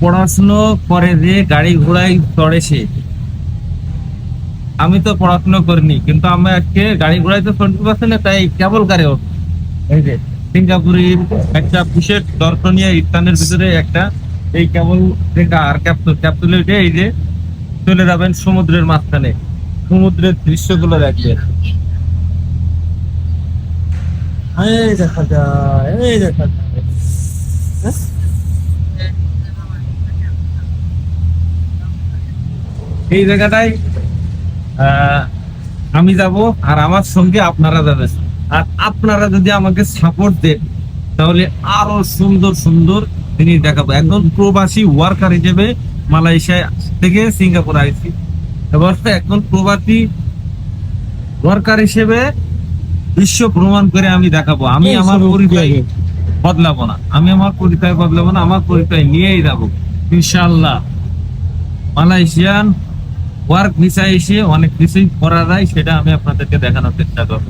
পড়াশুনো করে যে গাড়ি ঘোড়ায় চড়ে সে। আমি তো পড়াশুনো করিনি, কিন্তু আমি আজকে গাড়ি ঘোড়ায় তো চলতে পারছি না, তাই কেবল গাড়ি এই সিঙ্গাপুরের একটা বিশেষ দর্শনীয় স্থানের ভিতরে একটা, এই কেবল আর ক্যাপসুল, ক্যাপসুলে উঠে এই যে, চলে যাবেন সমুদ্রের মাঝখানে। সমুদ্রের দৃশ্যগুলো দেখবেন। এই দেখা যায় দেখা যায় এই জায়গাটায় আমি যাব আর আমার সঙ্গে আপনারা যাবেন। আর আপনারা যদি আমাকে সাপোর্ট দেন তাহলে আরও সুন্দর সুন্দর জিনিস দেখাবো। একজন প্রবাসী ওয়ার্কার হিসেবে মালয়েশিয়া থেকে সিঙ্গাপুর আইছি। এবার একজন প্রবাসী ওয়ার্কার হিসেবে বিশ্ব ভ্রমণ করে আমি দেখাবো। আমি আমার পরিচয় বদলাবো না। আমি আমার পরিচয় বদলাবো না আমার পরিচয় নিয়েই যাব। ইনশাল্লাহ মালয়েশিয়ান ওয়ার্ক ভিসা এসে অনেক কিছুই করা যায় সেটা আমি আপনাদেরকে দেখানোর চেষ্টা করব।